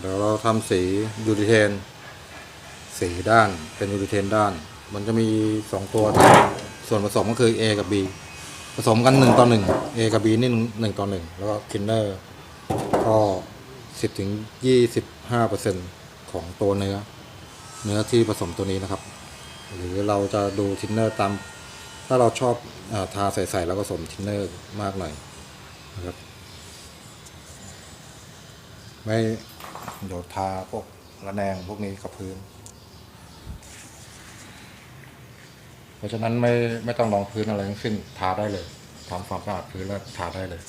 เดี๋ยวเราทำสียูริเทน สีด้านเป็นยูริเทนด้าน มันจะมีสองตัวส่วนผสมก็คือ A กับ B ผสมกันหนึ่งต่อหนึ่ง A กับ B นี่หนึ่งต่อหนึ่งแล้วก็คินเนอร์ก็สิบถึงยี่สิบห้าเปอร์เซ็นของตัวเนื้อ เนื้อที่ผสมตัวนี้นะครับ หรือเราจะดูทินเนอร์ตาม ถ้าเราชอบอทาใส่ๆแล้วก็ผสมทินเนอร์มากหน่อยนะครับไม่ เดี๋ยวทาพวกระแนงพวกนี้กับพื้น เพราะฉะนั้นไม่ไม่ต้องรองพื้นอะไรทั้งสิ้นทาได้เลยทำความสะอาดพื้นแล้วทาได้เลย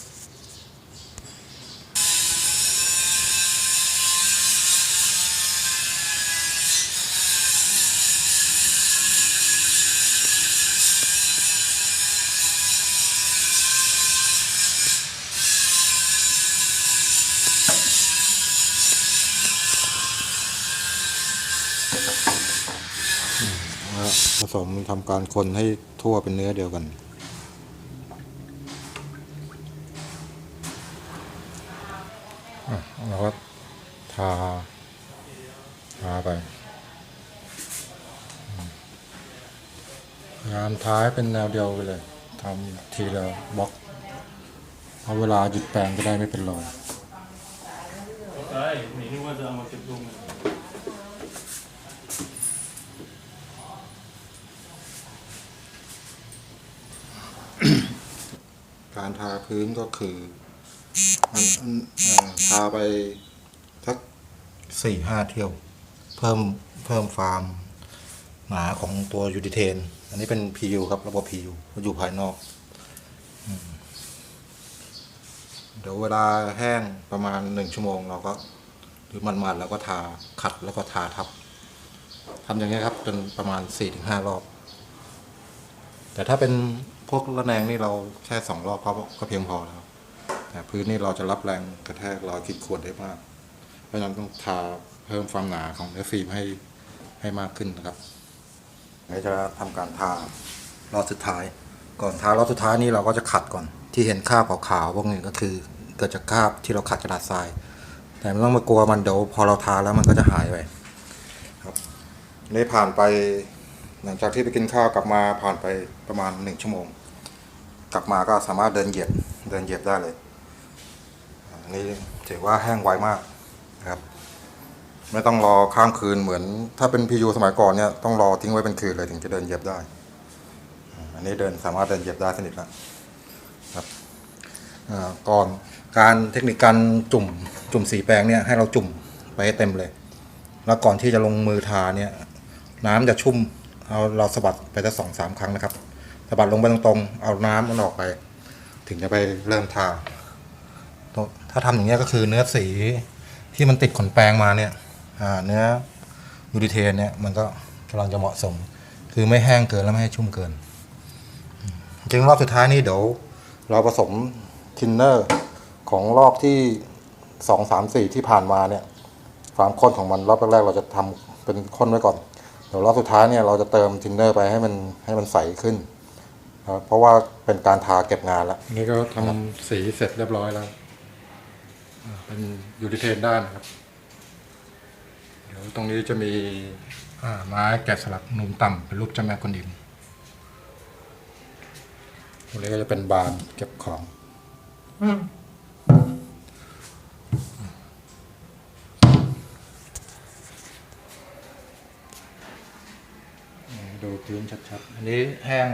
แล้วผสมทำการคนให้ทั่วเป็นเนื้อเดียวกัน เราก็ทา ทาไปอืมพยายามทาให้เป็นแนวเดียวไปเลยทำทีละบล็อกเพราะเวลาหยุดแปรงจะได้ไม่เป็นรอยใช่นี่นึกว่าจะเอามาเก็บลง การทาพื้นก็คือมันทาไปสักสี่ห้าเที่ยว เพิ่มเพิ่มฟาร์มหนาของตัวยูดิเทน อันนี้เป็น PU ครับ ระบบ PU มันอยู่ภายนอก เดี๋ยวเวลาแห้งประมาณหนึ่งชั่วโมงเราก็หรือมันๆแล้วก็ทาขัดแล้วก็ทาทับทำอย่างนี้ครับ จนประมาณสี่ถึงห้ารอบ แต่ถ้าเป็น พวกระแนงนี่เราแค่สองรอบก็ก็เพียงพอแล้วแต่พื้นนี่เราจะรับแรงกระแทกเราคิดควรได้มากเพราะฉะนั้นต้องทาเพิ่มความหนาของเนื้อฟิล์มให้ให้มากขึ้นนะครับเราจะทำการทารอบสุดท้าย ก่อนทารอบสุดท้ายนี่เราก็จะขัดก่อน ที่เห็นคราบขาวๆพวกนี้ก็คือ เกิดจากคราบที่เราขัดกระดาษทราย แต่ไม่ต้องมากลัวมันเดี๋ยวพอเราทาแล้วมันก็จะหายไปครับนี่ผ่านไป หลังจากที่ไปกินข้าวกลับมาผ่านไปประมาณหนึ่งชั่วโมง กลับมาก็สามารถเดินเหยียบเดินเหยียบได้เลยอันนี้ถือว่าแห้งไวมากนะครับ ไม่ต้องรอข้ามคืนเหมือน ถ้าเป็นพียูสมัยก่อนเนี่ยต้องรอทิ้งไว้เป็นคืนเลยถึงจะเดินเหยียบได้ อันนี้เดินสามารถเดินเหยียบได้สนิทแล้วครับก่อนการเทคนิคการจุ่มจุ่มสีแปรงเนี่ยให้เราจุ่มไปให้เต็มเลย แล้วก่อนที่จะลงมือทาเนี่ยน้ำจะชุ่ม เอาเราสะบัดไปสักสองสามครั้งนะครับสะบัดลงไปตรงๆ เอาน้ำมันออกไป ถึงจะไปเริ่มทา ถ้าทำอย่างเงี้ก็คือเนื้อสีที่มันติดขนแปรงมาเนี่ยเนื้อยูริเทนเนี่ยมันก็กำลังจะเหมาะสม คือไม่แห้งเกินแล้วไม่ให้ชุ่มเกิน จริงรอบสุดท้ายนี่เดี๋ยวเราผสมทินเนอร์ของรอบที่สองสามสี่ที่ผ่านมาเนี่ยความข้นของมันรอบแรกๆเราจะทำเป็นข้นไว้ก่อน เดี๋ยวรอบสุดท้ายเนี่ยเราจะเติมทินเนอร์ไปให้มันให้มันใสขึ้นครับเพราะว่าเป็นการทาเก็บงานแล้วนี่ก็ทำสีเสร็จเรียบร้อยแล้วอ่าเป็นยูริเทนด้านครับ เดี๋ยวตรงนี้จะมีอ่าไม้แกะสลักนูนต่ำเป็นรูปเจ้าแม่กวนอิมตรงนี้ก็จะเป็นบานเก็บของดูพื้นชัดๆ อั นี้แห้ง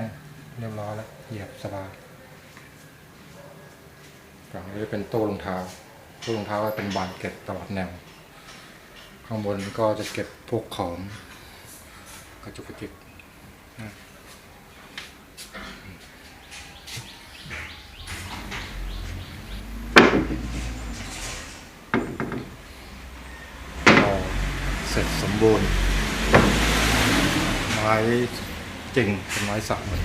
เรียบร้อยแล้ว เหยียบสบายฝั่งนี้เป็นตู้รองเท้าตู้รองเท้าก็เป็นบานเก็บตลอดแนว ข้างบนก็จะเก็บพวกของกระจุกกระจิกเสร็จสมบูรณ์ไม้ จริงเป็นไม้สักหมด